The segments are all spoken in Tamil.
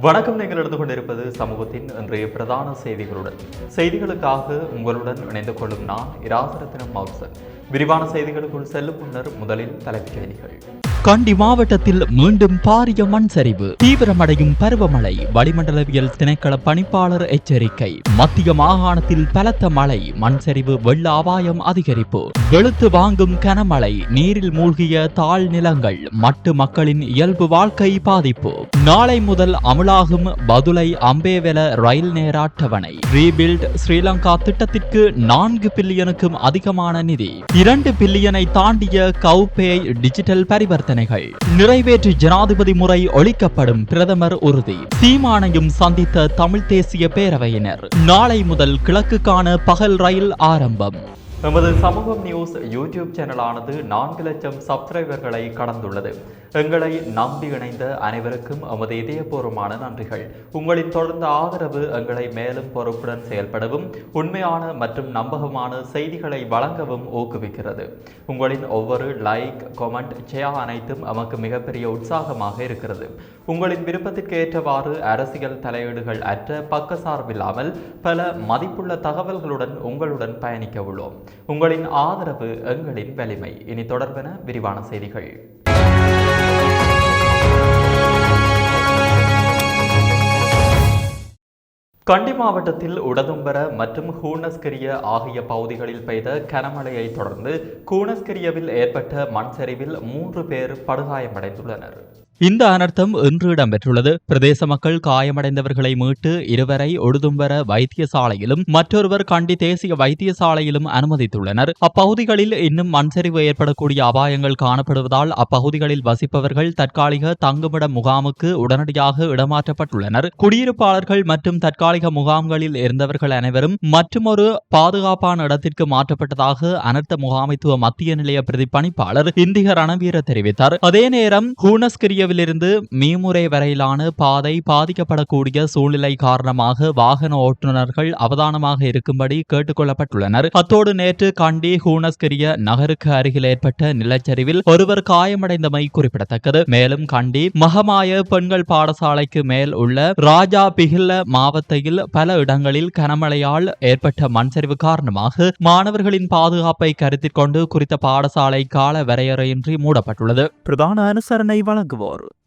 வணக்கம். நீங்கள் எடுத்துக் கொண்டிருப்பது சமூகத்தின் இன்றைய பிரதான செய்திகளுடன். செய்திகளுக்காக உங்களுடன் இணைந்து கொள்ளும் நான் இராசரத்தினம் மவுசன். விரிவான செய்திகளுக்குள் செல்லும் முன்னர் முதலில் தலைப்புச் செய்திகள். கண்டி மாவட்டத்தில் மீண்டும் பாரிய மண் சரிவு. தீவிரமடையும் பருவமழை வளிமண்டலவியல் திணைக்கள பணிப்பாளர் எச்சரிக்கை. மத்திய மாகாணத்தில் பலத்த மழை மண் சரிவு வெள்ள அபாயம் அதிகரிப்பு. வெளுத்து வாங்கும் கனமழை நீரில் மூழ்கிய தாழ் நிலங்கள் மட்டு மக்களின் இயல்பு வாழ்க்கை பாதிப்பு. நாளை முதல் அமலாகும் பதுளை அம்பேவெல ரயில் நேர அட்டவணை. ரீபில்ட் ஸ்ரீலங்கா திட்டத்திற்கு நான்கு பில்லியனுக்கும் அதிகமான நிதி. இரண்டு பில்லியனை தாண்டிய கவுபே டிஜிட்டல் பரிவர்த்தனை. பரிவர்த்தனைகள் நிறைவேற்று ஜனாதிபதி முறை ஒழிக்கப்படும் பிரதமர் உறுதி. சீமானையும் சந்தித்த தமிழ் தேசிய பேரவையினர். நாளை முதல் கிழக்குக்கான பகல் ரயில் ஆரம்பம். எமது சமூகம் நியூஸ் யூடியூப் சேனலானது நான்கு லட்சம் சப்ஸ்கிரைபர்களை கடந்துள்ளது. எங்களை நம்பி இணைந்த அனைவருக்கும் எமது இதயபூர்வமான நன்றிகள். உங்களின் தொடர்ந்த ஆதரவு எங்களை மேலும் பொறுப்புடன் செயல்படவும் உண்மையான மற்றும் நம்பகமான செய்திகளை வழங்கவும் ஊக்குவிக்கிறது. உங்களின் ஒவ்வொரு லைக் கொமெண்ட் ஷேர் அனைத்தும் நமக்கு மிகப்பெரிய உற்சாகமாக இருக்கிறது. உங்களின் விருப்பத்திற்கு ஏற்றவாறு அரசியல் தலையீடுகள் அற்ற பக்கசார்பில்லாமல் பல மதிப்புள்ள தகவல்களுடன் உங்களுடன் பயணிக்க உள்ளோம். உங்களின் ஆதரவு எங்களின் வலிமை. இனி தொடர்பென விரிவான செய்திகள். கண்டி மாவட்டத்தில் உடதும்பர மற்றும் ஹூனஸ்கிரிய ஆகிய பகுதிகளில் பெய்த கனமழையை தொடர்ந்து கூனஸ்கிரியவில் ஏற்பட்ட மண்சரிவில் மூன்று பேர் படுகாயமடைந்துள்ளனர். இந்த அனர்த்தம் இன்று இடம்பெற்றுள்ளது. பிரதேச மக்கள் காயமடைந்தவர்களை மீட்டு இருவரை ஒடுதும்பர வைத்தியசாலையிலும் மற்றொருவர் கண்டி தேசிய வைத்தியசாலையிலும் அனுமதித்துள்ளனர். அப்பகுதிகளில் இன்னும் மண்சரிவு ஏற்படக்கூடிய அபாயங்கள் காணப்படுவதால் அப்பகுதிகளில் வசிப்பவர்கள் தற்காலிக தங்குமிட முகாமுக்கு உடனடியாக இடமாற்றப்பட்டுள்ளனர். குடியிருப்பாளர்கள் மற்றும் தற்காலிக முகாம்களில் இருந்தவர்கள் அனைவரும் மற்றுமொரு பாதுகாப்பான இடத்திற்கு மாற்றப்பட்டதாக அனர்த்த முகாமைத்துவ மத்திய நிலைய பிரதிப்பணிப்பாளர் இந்திக ரணவீர தெரிவித்தார். அதே நேரம் ஹூனஸ்கிரியவிலிருந்து மீமுறை வரையிலான பாதை பாதிக்கப்படக்கூடிய சூழ்நிலை காரணமாக வாகன ஓட்டுநர்கள் அவதானமாக இருக்கும்படி கேட்டுக்கொள்ளப்பட்டுள்ளனர். அத்தோடு நேற்று கண்டி ஹூனஸ்கிரிய நகருக்கு அருகில் ஏற்பட்ட நிலச்சரிவில் ஒருவர் காயமடைந்தமை குறிப்பிடத்தக்கது. மேலும் கண்டி மகமாய பெண்கள் பாடசாலைக்கு மேல் உள்ள ராஜா பிகில்ல மாவட்டத்தில் பல இடங்களில் கனமழையால் ஏற்பட்ட மண்சரிவு காரணமாக மாணவர்களின் பாதுகாப்பை கருத்தில் கொண்டு குறித்த பாடசாலை கால வரையறையின்றி மூடப்பட்டுள்ளது. பிரதான அனுசரணை வழங்குவோர்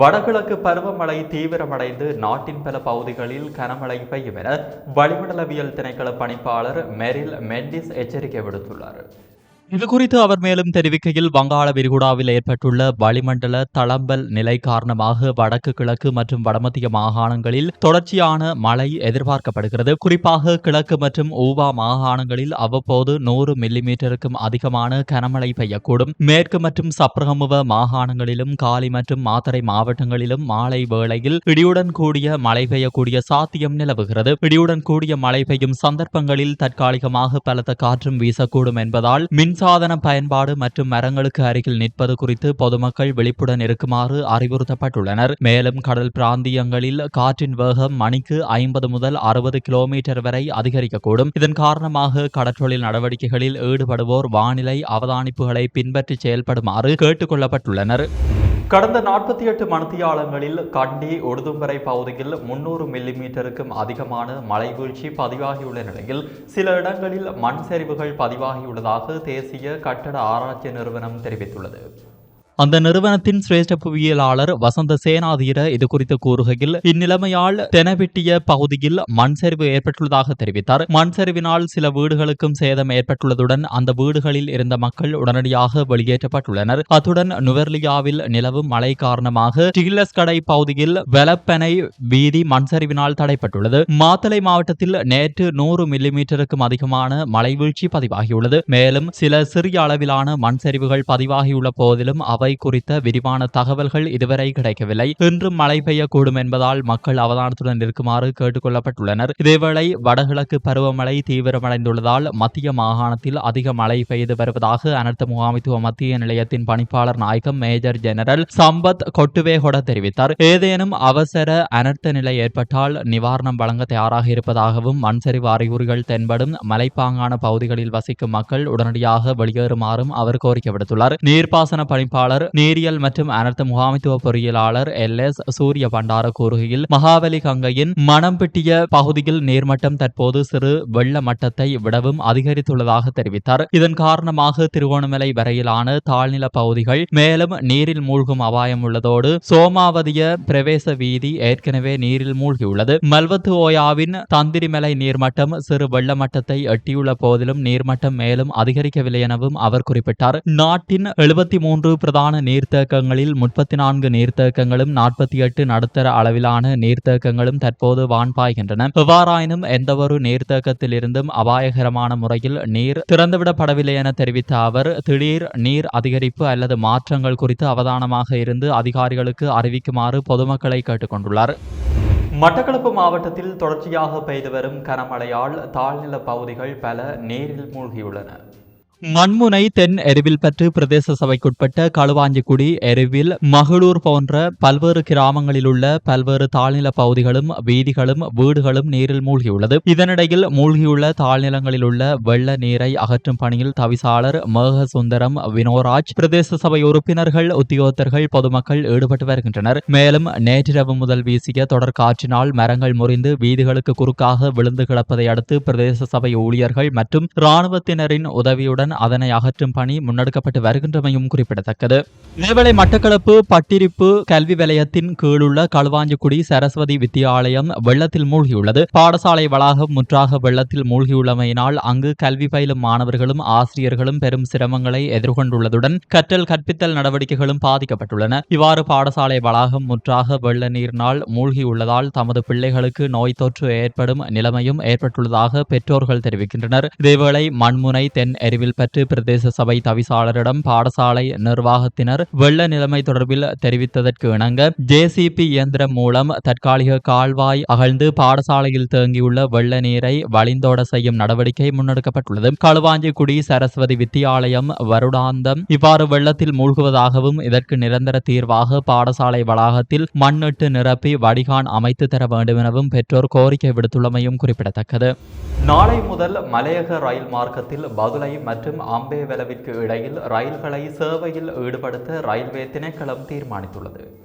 வடகிழக்கு பருவமழை தீவிரமடைந்து நாட்டின் பல பகுதிகளில் கனமழை பெய்யும் என வளிமண்டலவியல் திணைக்கள பணிப்பாளர் மெரில் மெண்டிஸ் எச்சரிக்கை விடுத்துள்ளார். இது குறித்து அவர் மேலும் தெரிவிக்கையில் வங்காள விரிகுடாவில் ஏற்பட்டுள்ள வளிமண்டல தளம்பல் நிலை காரணமாக வடக்கு கிழக்கு மற்றும் வடமத்திய மாகாணங்களில் தொடர்ச்சியான மழை எதிர்பார்க்கப்படுகிறது. குறிப்பாக கிழக்கு மற்றும் ஊவா மாகாணங்களில் அவ்வப்போது நூறு மில்லிமீட்டருக்கும் அதிகமான கனமழை பெய்யக்கூடும். மேற்கு மற்றும் சப்ரகமுவ மாகாணங்களிலும் காலி மற்றும் மாத்தறை மாவட்டங்களிலும் மாலை வேளையில் இடியுடன் கூடிய மழை பெய்யக்கூடிய சாத்தியம் நிலவுகிறது. இடியுடன் கூடிய மழை பெய்யும் சந்தர்ப்பங்களில் தற்காலிகமாக பலத்த காற்றும் வீசக்கூடும் என்பதால் மின் மின்சாதன பயன்பாடு மற்றும் மரங்களுக்கு அருகில் நிற்பது குறித்து பொதுமக்கள் விழிப்புடன் இருக்குமாறு அறிவுறுத்தப்பட்டுள்ளனர். மேலும் கடல் பிராந்தியங்களில் காற்றின் வேகம் மணிக்கு ஐம்பது முதல் அறுபது கிலோமீட்டர் வரை அதிகரிக்கக்கூடும். இதன் காரணமாக கடற்றொழில் நடவடிக்கைகளில் ஈடுபடுவோர் வானிலை அவதானிப்புகளை பின்பற்றி செயல்படுமாறு கேட்டுக் கொள்ளப்பட்டுள்ளனர். கடந்த நாற்பத்தி எட்டு மணித்தியாலங்களில் கண்டி உடுதும்பரை பகுதியில் முன்னூறு மில்லிமீட்டருக்கும் அதிகமான மழை வீழ்ச்சி பதிவாகியுள்ள நிலையில் சில இடங்களில் மண் சரிவுகள் பதிவாகியுள்ளதாக தேசிய கட்டட ஆராய்ச்சி நிறுவனம் தெரிவித்துள்ளது. அந்த நிறுவனத்தின் சிரேஷ்ட புவியியலாளர் வசந்த சேனாதீர இது குறித்து கூறுகையில் இந்நிலைமையால் தெனவிட்டிய பகுதியில் மண் சரிவு ஏற்பட்டுள்ளதாக தெரிவித்தார். மண் சரிவினால் சில வீடுகளுக்கும் சேதம் ஏற்பட்டுள்ளதுடன் அந்த வீடுகளில் இருந்த மக்கள் உடனடியாக வெளியேற்றப்பட்டுள்ளனர். அத்துடன் நுவர்லியாவில் நிலவும் மழை காரணமாக டிகிலஸ் கடை பகுதியில் வெலப்பனை வீதி மண் சரிவினால் தடைப்பட்டுள்ளது. மாத்தளை மாவட்டத்தில் நேற்று நூறு மில்லிமீட்டருக்கும் அதிகமான மழை வீழ்ச்சி பதிவாகியுள்ளது. மேலும் சில சிறிய அளவிலான மண் சரிவுகள் பதிவாகியுள்ள போதிலும் அவர் அவை குறித்த விரிவான தகவல்கள் இதுவரை கிடைக்கவில்லை. இன்றும் மழை பெய்யக்கூடும் என்பதால் மக்கள் அவதானத்துடன் இருக்குமாறு கேட்டுக் கொள்ளப்பட்டுள்ளனர் இதேவேளை வடகிழக்கு பருவமழை தீவிரமடைந்துள்ளதால் மத்திய மாகாணத்தில் அதிக மழை பெய்து வருவதாக அனர்த்த முகாமைத்துவ மத்திய நிலையத்தின் பணிப்பாளர் நாயகம் மேஜர் ஜெனரல் சம்பத் கொட்டுவேகொட தெரிவித்தார். ஏதேனும் அவசர அனர்த்த நிலை ஏற்பட்டால் நிவாரணம் வழங்க தயாராக இருப்பதாகவும் மண்சரிவு அறிகுறிகள் தென்படும் மலைப்பாங்கான பகுதிகளில் வசிக்கும் மக்கள் உடனடியாக வெளியேறுமாறும் அவர் கோரிக்கை விடுத்துள்ளார். நீர்ப்பாசன பணிப்பாளர் நீரியல் மற்றும் அனர்த்த முகாமைத்துவ பொறியியலாளர் எல். எஸ். சூரிய பண்டார கூறுகையில் மகாவலி கங்கையின் மணம்பிட்டிய பகுதியில் நீர்மட்டம் தற்போது சிறு வெள்ள மட்டத்தை விடவும் அதிகரித்துள்ளதாக தெரிவித்தார். இதன் காரணமாக திருகோணமலை வரையிலான தாழ்நில பகுதிகள் மேலும் நீரில் மூழ்கும் அபாயம் உள்ளதோடு சோமாவதிய பிரவேச வீதி ஏற்கனவே நீரில் மூழ்கியுள்ளது. மல்வத்து ஓயாவின் தந்திரிமலை நீர்மட்டம் சிறு வெள்ள மட்டத்தை எட்டியுள்ள போதிலும் நீர்மட்டம் மேலும் அதிகரிக்கவில்லை எனவும் அவர் குறிப்பிட்டார். நாட்டின் எழுபத்தி மூன்று பிரதான நீர்த்தேக்கங்களில் முப்பத்தி நான்கு நீர்த்தேக்கங்களும் நாற்பத்தி எட்டு நடுத்தர அளவிலான நீர்த்தேக்கங்களும் தற்போது வான்பாய்கின்றன. எவ்வாறாயினும் எந்தவொரு நீர்த்தேக்கத்திலிருந்தும் அபாயகரமான முறையில் நீர் திறந்துவிடப்படவில்லை என தெரிவித்த அவர் திடீர் நீர் அதிகரிப்பு அல்லது மாற்றங்கள் குறித்து அவதானமாக இருந்து அதிகாரிகளுக்கு அறிவிக்குமாறு பொதுமக்களை கேட்டுக்கொண்டுள்ளார். மட்டக்களப்பு மாவட்டத்தில் தொடர்ச்சியாக பெய்து வரும் கனமழையால் தாழ்நில பகுதிகள் பல நீரில் மூழ்கியுள்ளன. மண்முனை தென் எருவில் பற்று பிரதேச சபைக்குட்பட்ட களுவாஞ்சிக்குடி எருவில் மகளூர் போன்ற பல்வேறு கிராமங்களில் உள்ள பல்வேறு தாழ்நில பகுதிகளும் வீதிகளும் வீடுகளும் நீரில் மூழ்கியுள்ளது. இதனிடையில் மூழ்கியுள்ள தாழ்நிலங்களில் உள்ள வெள்ள நீரை அகற்றும் பணியில் தவிசாளர் மேக சுந்தரம் வினோராஜ் பிரதேச சபை உறுப்பினர்கள் உத்தியோகத்தர்கள் பொதுமக்கள் ஈடுபட்டு வருகின்றனர். மேலும் நேற்றிரவு முதல் வீசிய தொடர் காற்றினால் மரங்கள் முறிந்து வீதிகளுக்கு குறுக்காக விழுந்து கிடப்பதை அடுத்து பிரதேச சபை ஊழியர்கள் மற்றும் இராணுவத்தினரின் உதவியுடன் அதனை அகற்றும் பணி முன்னெடுக்கப்பட்டு வருகின்றமையும் குறிப்பிடத்தக்கது. இதேவேளை மட்டக்களப்பு பட்டிருப்பு கல்வி வலயத்தின் கீழுள்ள களுவாஞ்சிக்குடி சரஸ்வதி வித்தியாலயம் வெள்ளத்தில் மூழ்கியுள்ளது. பாடசாலை வளாகம் முற்றாக வெள்ளத்தில் மூழ்கியுள்ளமையினால் அங்கு கல்வி பயிலும் மாணவர்களும் ஆசிரியர்களும் பெரும் சிரமங்களை எதிர்கொண்டுள்ளதுடன் கற்றல் கற்பித்தல் நடவடிக்கைகளும் பாதிக்கப்பட்டுள்ளன. இவ்வாறு பாடசாலை வளாகம் முற்றாக வெள்ள நீரினால் மூழ்கியுள்ளதால் தமது பிள்ளைகளுக்கு நோய் தொற்று ஏற்படும் நிலைமையும் ஏற்பட்டுள்ளதாக பெற்றோர்கள் தெரிவிக்கின்றனர். இதேவேளை மண்முனை தென் எரிவில் பற்று பிரதேச சபை தவிசாளரிடம் பாடசாலை நிர்வாகத்தினர் வெள்ள நிலைமை தொடர்பில் தெரிவித்ததற்கு இணங்க ஜேசிபி இயந்திரம் மூலம் தற்காலிக கால்வாய் அகழ்ந்து பாடசாலையில் தேங்கியுள்ள வெள்ள நீரை வழிந்தோட செய்யும் நடவடிக்கை முன்னெடுக்கப்பட்டுள்ளது. களுவாஞ்சிக்குடி சரஸ்வதி வித்தியாலயம் வருடாந்தம் இவ்வாறு வெள்ளத்தில் மூழ்குவதாகவும் இதற்கு நிரந்தர தீர்வாக பாடசாலை வளாகத்தில் மண்ணிட்டு நிரப்பி வடிகான் அமைத்து தர வேண்டும் எனவும் பெற்றோர் கோரிக்கை விடுத்துள்ளமையும் குறிப்பிடத்தக்கது. நாளை முதல் மலையக ரயில் மார்க்கத்தில் பதுளை மற்றும் அம்பேவலவிற்கு இடையில் ரயில்களை சேவையில் ஈடுபடுத்த ரயில்வே திணைக்களம் தீர்மானித்துள்ளது.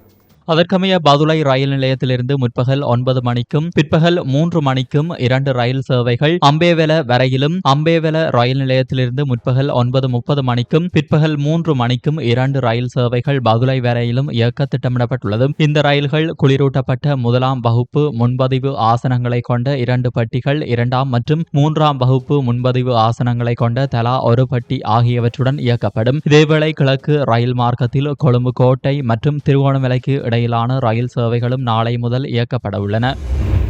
அதற்கமைய பதுளை ரயில் நிலையத்திலிருந்து முற்பகல் ஒன்பது மணிக்கும் பிற்பகல் மூன்று மணிக்கும் இரண்டு ரயில் சேவைகள் அம்பேவெல வரையிலும் அம்பேவெல ரயில் நிலையத்திலிருந்து முற்பகல் ஒன்பது முப்பது மணிக்கும் பிற்பகல் மூன்று மணிக்கும் இரண்டு ரயில் சேவைகள் பதுளை வரையிலும் இயக்க திட்டமிடப்பட்டுள்ளது இந்த ரயில்கள் குளிரூட்டப்பட்ட முதலாம் வகுப்பு முன்பதிவு ஆசனங்களை கொண்ட இரண்டு பட்டிகள் இரண்டாம் மற்றும் மூன்றாம் வகுப்பு முன்பதிவு ஆசனங்களை கொண்ட தலா ஒரு பட்டி ஆகியவற்றுடன் இயக்கப்படும். இதேவேளை கிழக்கு ரயில் மார்க்கத்தில் கொழும்பு கோட்டை மற்றும் திருவோணமலைக்கு இடையிலான ரயில் சேவைகளும் நாளை முதல் இயக்கப்பட உள்ளன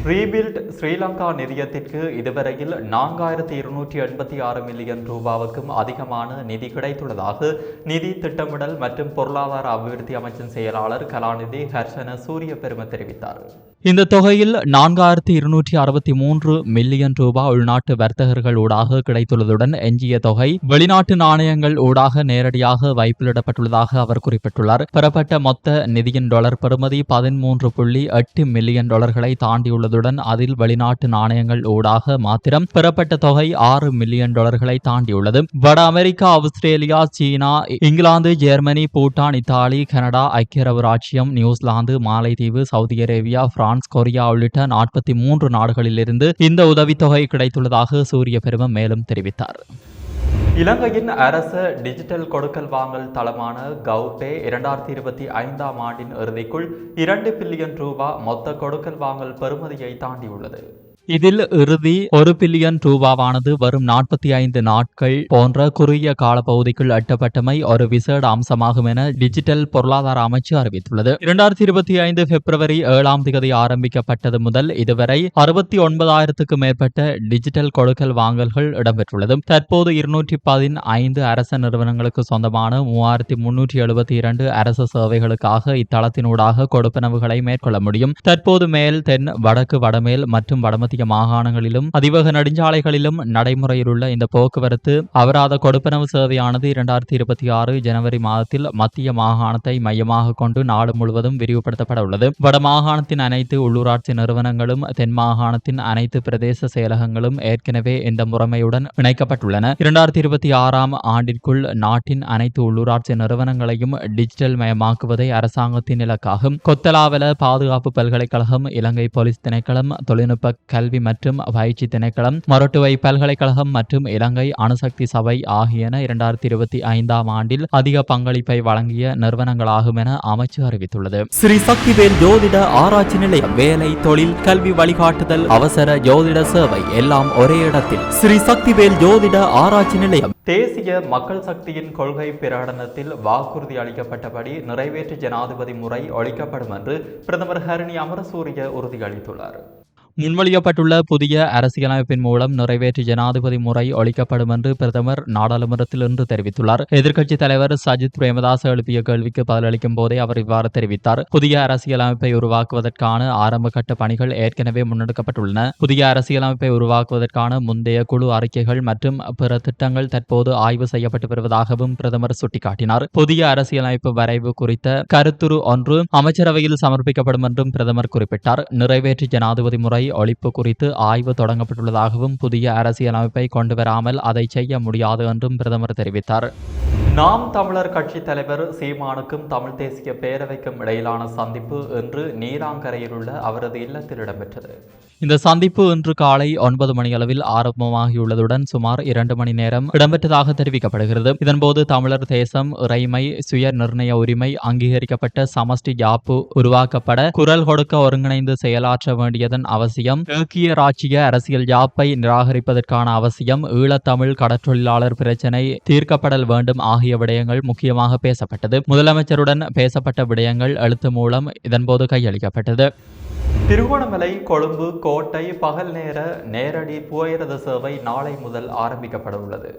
ரீபில்ட் ஸ்ரீலங்கா நிதியத்திற்கு இதுவரையில் நான்காயிரத்தி இருநூற்றி எண்பத்தி ஆறு மில்லியன் ரூபாவுக்கும் அதிகமான நிதி கிடைத்துள்ளதாக நிதி திட்டமிடல் மற்றும் பொருளாதார அபிவிருத்தி அமைச்சின் செயலாளர் கலாநிதி ஹர்ஷன சூரிய பெரும தெரிவித்தார். இந்த தொகையில் நான்காயிரத்தி இருநூற்றி அறுபத்தி மூன்று மில்லியன் ரூபாய் உள்நாட்டு வர்த்தகர்கள் ஊடாக கிடைத்துள்ளதுடன் எஞ்சிய தொகை வெளிநாட்டு நாணயங்கள் ஊடாக நேரடியாக வைப்பிலிடப்பட்டுள்ளதாக அவர் குறிப்பிட்டுள்ளார். பெறப்பட்ட மொத்த நிதியின் டாலர் பெறுமதி பதிமூன்று புள்ளி எட்டு மில்லியன் டாலர்களை தாண்டியுள்ளதுடன் அதில் வெளிநாட்டு நாணயங்கள் ஊடாக மாத்திரம் பெறப்பட்ட தொகை ஆறு மில்லியன் டாலர்களை தாண்டியுள்ளது. வட America Australia China England Germany Bhutan Italy Canada ஐக்கிய அரபு ராச்சியம் நியூசிலாந்து மாலைதீவு சவுதி அரேபியா பிரான்ஸ் கொரியா உள்ளிட்ட நாற்பத்தி மூன்று நாடுகளிலிருந்து இந்த உதவித்தொகை கிடைத்துள்ளதாக சூரிய பெருமம் மேலும் தெரிவித்தார். இலங்கையின் அரச டிஜிட்டல் கொடுக்கல் வாங்கல் தளமான கவுபே இரண்டாயிரத்தி இருபத்தி ஐந்தாம் ஆண்டின் இறுதிக்குள் இரண்டு பில்லியன் ரூபாய் மொத்த கொடுக்கல் வாங்கல் பெறுமதியை தாண்டியுள்ளது. இதில் இறுதி ஒரு பில்லியன் ரூபாவானது வரும் நாற்பத்தி ஐந்து நாட்கள் போன்ற குறுகிய காலப்பகுதிக்குள் எட்டப்பட்டமை ஒரு விசேட அம்சமாகும் என டிஜிட்டல் பொருளாதார அமைச்சு அறிவித்துள்ளது. இரண்டாயிரத்தி இருபத்தி ஐந்து பிப்ரவரி ஏழாம் தேதி ஆரம்பிக்கப்பட்டது முதல் இதுவரை அறுபத்தி ஒன்பதாயிரத்துக்கு மேற்பட்ட டிஜிட்டல் கொடுக்கல் வாங்கல்கள் இடம்பெற்றுள்ளது. தற்போது இருநூற்றி பதினைந்து அரச நிறுவனங்களுக்கு சொந்தமான மூவாயிரத்தி முன்னூற்றி எழுபத்தி இரண்டு அரசு சேவைகளுக்காக இத்தளத்தினூடாக கொடுப்பனவுகளை மேற்கொள்ள முடியும். தற்போது மேல் தென் வடக்கு வடமேல் மற்றும் வடமத்திய மாகாணங்களிலும் அதிவேக நெடுஞ்சாலைகளிலும் நடைமுறையில் உள்ள இந்த போக்குவரத்து அபராத கொடுப்பனவு சேவையானது இரண்டாயிரத்தி இருபத்தி ஆறு ஜனவரி மாதத்தில் மத்திய மாகாணத்தை மையமாக கொண்டு நாடு முழுவதும் விரிவுபடுத்தப்பட உள்ளது. வடமாகாணத்தின் அனைத்து உள்ளூராட்சி நிறுவனங்களும் தென் மாகாணத்தின் அனைத்து பிரதேச செயலகங்களும் ஏற்கனவே இந்த முறைமையுடன் இணைக்கப்பட்டுள்ளன. இரண்டாயிரத்தி இருபத்தி ஆறாம் ஆண்டிற்குள் நாட்டின் அனைத்து உள்ளூராட்சி நிறுவனங்களையும் டிஜிட்டல் மயமாக்குவதை அரசாங்கத்தின் இலக்காகும். கொத்தலாவல பாதுகாப்பு பல்கலைக்கழகம் இலங்கை போலீஸ் திணைக்களம் தொழில்நுட்ப கல்வி மற்றும் பயிற்சி திணைக்களம் மொரட்டுவை பல்கலைக்கழகம் மற்றும் இலங்கை அணுசக்தி சபை ஆகியன இரண்டாயிரத்தி இருபத்தி ஐந்தாம் ஆண்டில் அதிக பங்களிப்பை வழங்கிய நிறுவனங்களாகும் என அமைச்சு அறிவித்துள்ளது. ஸ்ரீ சக்திவேல் ஜோதிட ஆராய்ச்சி நிலையம் வேலை தொழில் கல்வி வழிகாட்டுதல் அவசர ஜோதிட சேவை எல்லாம் ஒரே இடத்தில். ஸ்ரீ சக்திவேல் ஜோதிட ஆராய்ச்சி நிலையம். தேசிய மக்கள் சக்தியின் கொள்கை பிரகடனத்தில் வாக்குறுதி அளிக்கப்பட்டபடி நிறைவேற்று ஜனாதிபதி முறை ஒழிக்கப்படும் என்று பிரதமர் ஹரணி அமரசூரிய உறுதியளித்துள்ளார். முன்மொழியப்பட்டுள்ள புதிய அரசியலமைப்பின் மூலம் நிறைவேற்று ஜனாதிபதி முறை ஒழிக்கப்படும் என்று பிரதமர் நாடாளுமன்றத்தில் இன்று தெரிவித்துள்ளார். எதிர்க்கட்சித் தலைவர் சஜித் பிரேமதாஸ் எழுப்பிய கேள்விக்கு பதிலளிக்கும் போதே அவர் இவ்வாறு தெரிவித்தார். புதிய அரசியலமைப்பை உருவாக்குவதற்கான ஆரம்ப கட்ட பணிகள் ஏற்கனவே முன்னெடுக்கப்பட்டுள்ளன. புதிய அரசியலமைப்பை உருவாக்குவதற்கான முந்தைய குழு அறிக்கைகள் மற்றும் பிற திட்டங்கள் தற்போது ஆய்வு செய்யப்பட்டு வருவதாகவும் பிரதமர் சுட்டிக்காட்டினார். புதிய அரசியலமைப்பு வரைவு குறித்த கருத்துரு ஒன்று அமைச்சரவையில் சமர்ப்பிக்கப்படும் என்றும் பிரதமர் குறிப்பிட்டார். நிறைவேற்று ஜனாதிபதி முறை ஒழிப்பு குறித்து ஆய்வு தொடங்கப்பட்டுள்ளதாகவும் புதிய அரசியலமைப்பை கொண்டு வராமல் அதை செய்ய முடியாது என்றும் பிரதமர் தெரிவித்தார். நாம் தமிழர் கட்சி தலைவர் சீமானுக்கும் தமிழ் தேசிய பேரவைக்கும் இடையிலான சந்திப்பு இன்று நீராங்கரையில் உள்ள அவரது இல்லத்தில் இடம்பெற்றது. இந்த சந்திப்பு இன்று காலை ஒன்பது மணி அளவில் ஆரம்பமாகியுள்ளதுடன் சுமார் இரண்டு மணி நேரம் இடம்பெற்றதாக தெரிவிக்கப்படுகிறது. இதன்போது தமிழர் தேசம் இறைமை சுய நிர்ணய உரிமை அங்கீகரிக்கப்பட்ட சமஷ்டி யாப்பு உருவாக்கப்பட குரல் கொடுக்க ஒருங்கிணைந்து செயலாற்ற வேண்டியதன் அவசியம் ஏக்கிய ராச்சிய அரசியல் யாப்பை நிராகரிப்பதற்கான அவசியம் ஈழத்தமிழ் கடற்றொழிலாளர் பிரச்சினை தீர்க்கப்படல் வேண்டும் ஆகிய விடயங்கள் முக்கியமாக பேசப்பட்டது. முதலமைச்சருடன் பேசப்பட்ட விடயங்கள் எழுத்து மூலம் இதன்போது கையளிக்கப்பட்டது. திருகோணமலை கொழும்பு கோட்டை பகல் நேர நேரடி புகையிரத சேவை நாளை முதல் ஆரம்பிக்கப்பட உள்ளது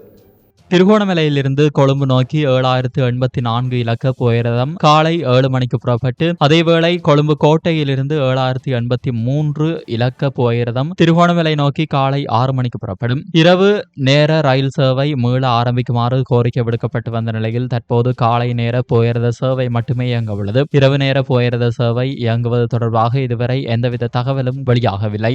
திருகோணமலையிலிருந்து கொழும்பு நோக்கி ஏழாயிரத்து எண்பத்தி நான்கு இலக்க புயரதம் காலை ஏழு மணிக்கு புறப்பட்டு அதேவேளை கொழும்பு கோட்டையிலிருந்து ஏழாயிரத்தி எண்பத்தி மூன்று இலக்க புயரதம் திருகோணமலை நோக்கி காலை ஆறு மணிக்கு புறப்படும். இரவு நேர ரயில் சேவை மீள ஆரம்பிக்குமாறு கோரிக்கை விடுக்கப்பட்டு வந்த நிலையில் தற்போது காலை நேர புயரத சேவை மட்டுமே இயங்க உள்ளது. இரவு நேர புயரத சேவை இயங்குவது தொடர்பாக இதுவரை எந்தவித தகவலும் வெளியாகவில்லை.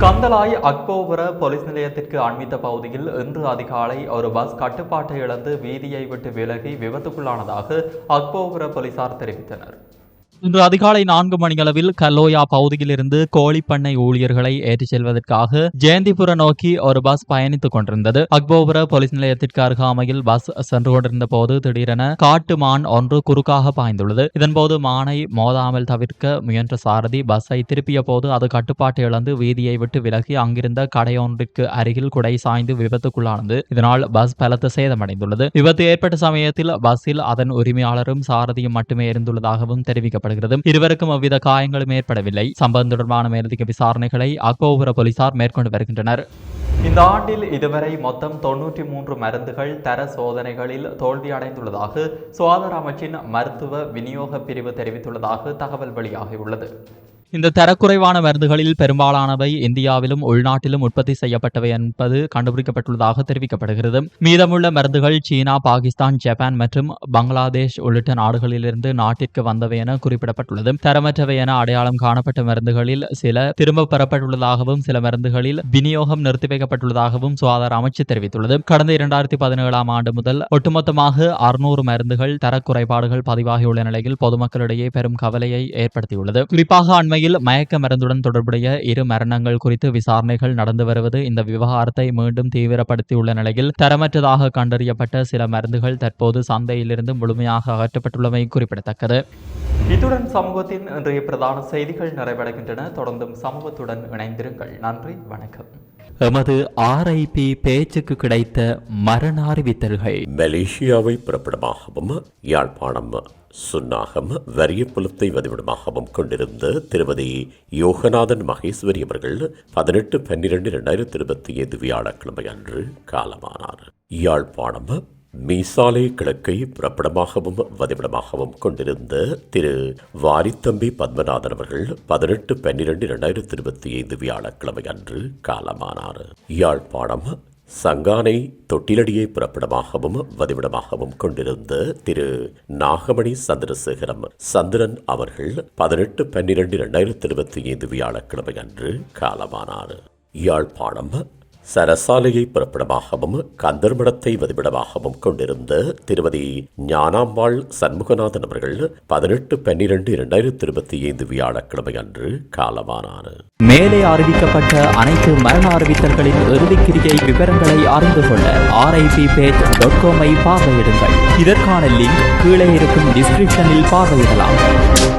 கந்தலாய் அக்போபுர போலீஸ் நிலையத்திற்கு அண்மித்த பகுதியில் இன்று அதிகாலை ஒரு பஸ் கட்டுப்பாட்டை இழந்து வீதியை விட்டு விலகி விபத்துக்குள்ளானதாக அக்போபுர போலீசார் தெரிவித்தனர். இன்று அதிகாலை நான்கு மணியளவில் கல்லோயா பகுதியிலிருந்து கோழிப்பண்ணை ஊழியர்களை ஏற்றிச் செல்வதற்காக ஜெயந்திபுர நோக்கி ஒரு பஸ் பயணித்துக் கொண்டிருந்தது. அக்போபுர போலீஸ் நிலையத்திற்கு அருகாமையில் பஸ் சென்று கொண்டிருந்த போது திடீரென காட்டு மான் ஒன்று குறுக்காக பாய்ந்துள்ளது. இதன்போது மானை மோதாமல் தவிர்க்க முயன்ற சாரதி பஸ்ஸை திருப்பிய போது அது கட்டுப்பாட்டை இழந்து வீதியை விட்டு விலகி அங்கிருந்த கடையொன்றிற்கு அருகில் குடை சாய்ந்து விபத்துக்குள்ளானது. இதனால் பஸ் பலத்த சேதமடைந்துள்ளது. விபத்து ஏற்பட்ட சமயத்தில் பஸ்ஸில் அதன் உரிமையாளரும் சாரதியும் மட்டுமே இருந்துள்ளதாகவும் தெரிவிக்கப்பட்டது தெரிவிக்கப்படுகிறது இருவருக்கும் எவ்வித காயங்களும் ஏற்படவில்லை. சம்பவம் தொடர்பான மேலதிக விசாரணைகளை அக்கோபுர போலீசார் மேற்கொண்டு வருகின்றனர். இந்த ஆண்டில் இதுவரை மொத்தம் தொன்னூற்றி மூன்று மருந்துகள் தர சோதனைகளில் தோல்வியடைந்துள்ளதாக சுகாதார அமைச்சின் மருத்துவ விநியோக பிரிவு தெரிவித்துள்ளதாக தகவல் வெளியாகியுள்ளது. இந்த தரக்குறைவான மருந்துகளில் பெரும்பாலானவை இந்தியாவிலும் உள்நாட்டிலும் உற்பத்தி செய்யப்பட்டவை என்பது கண்டுபிடிக்கப்பட்டுள்ளதாக தெரிவிக்கப்படுகிறது. மீதமுள்ள மருந்துகள் சீனா பாகிஸ்தான் ஜப்பான் மற்றும் பங்களாதேஷ் உள்ளிட்ட நாடுகளிலிருந்து நாட்டிற்கு வந்தவை என குறிப்பிடப்பட்டுள்ளது. தரமற்றவை என அடையாளம் காணப்பட்ட மருந்துகளில் சில திரும்ப பெறப்பட்டுள்ளதாகவும் சில மருந்துகளில் விநியோகம் நிறுத்தி வைக்கப்பட்டுள்ளதாகவும் சுகாதார அமைச்சு தெரிவித்துள்ளது. கடந்த இரண்டாயிரத்தி பதினேழாம் ஆண்டு முதல் ஒட்டுமொத்தமாக அறுநூறு மருந்துகள் தரக்குறைபாடுகள் பதிவாகியுள்ள நிலையில் பொதுமக்களிடையே பெரும் கவலையை ஏற்படுத்தியுள்ளது. குறிப்பாக அண்மையில் மயக்க மருந்துடன் தொடர்புடைய இரு மரணங்கள் குறித்து விசாரணைகள் நடந்து வருவது இந்த விவகாரத்தை மீண்டும் தீவிரப்படுத்தியுள்ள நிலையில் தரமற்றதாக கண்டறியப்பட்ட சில மருந்துகள் தற்போது சந்தையிலிருந்து முழுமையாக அகற்றப்பட்டுள்ளமை குறிப்பிடத்தக்கது. இத்துடன் சமூகத்தின் இன்றைய பிரதான செய்திகள் நிறைவடைகின்றன. தொடர்ந்தும் சமூகத்துடன் இணைந்திருங்கள். நன்றி வணக்கம். எமது ஆர்ஐபி பேச்சுக்கு கிடைத்த மரண அறிவித்தல்கள். மலேசியாவை பிறப்பிடமாகவும் யாழ்ப்பாணம் சுன்னாகம் வரியப்புலத்தை வதிவிடமாகவும் கொண்டிருந்த திருமதி யோகநாதன் மகேஸ்வரி அவர்கள் பதினெட்டு பன்னிரெண்டு இரண்டாயிரத்தி இருபத்தி ஐந்து வியாழக்கிழமை அன்று காலமானார். யாழ்ப்பாணம் மீசாலை கிழக்கை பிரபலமாகவும் வதிவிடமாகவும் கொண்டிருந்த திரு வாரித்தம்பி பத்மநாதன் அவர்கள் பதினெட்டு பன்னிரெண்டு இரண்டாயிரத்தி இருபத்தி ஐந்து வியாழக்கிழமை அன்று காலமானார். யாழ்ப்பாணம் சங்கானை தொட்டிலடியை புறப்படமாகவும் வதிவிடமாகவும் கொண்டிருந்த திரு நாகமணி சந்திரசேகரம் சந்திரன் அவர்கள் பதினெட்டு பன்னிரண்டு இரண்டாயிரத்தி இருபத்தி ஐந்து வியாழக்கிழமை அன்று காலமானார். யாழ்ப்பாணம் சரசாலையை புறப்படமாகவும் கந்தர்மடத்தை வதிவிடமாகவும் கொண்டிருந்த திருமதி ஞானாம்பாள் சண்முகநாதன் அவர்கள் பதினெட்டு பன்னிரண்டு இரண்டாயிரத்தி இருபத்தி ஐந்து வியாழக்கிழமை அன்று காலமானார். மேலே அறிவிக்கப்பட்ட அனைத்து மரண அறிவித்தல்களின் இறுதிக்கிரியை விவரங்களை அறிந்து கொள்ள ஆர்ஐபி பேஜ் டாட் காமை பார்வையிடுங்கள். இதற்கான லிங்க் கீழே இருக்கும் டிஸ்கிரிப்ஷனில் பார்வையிடலாம்.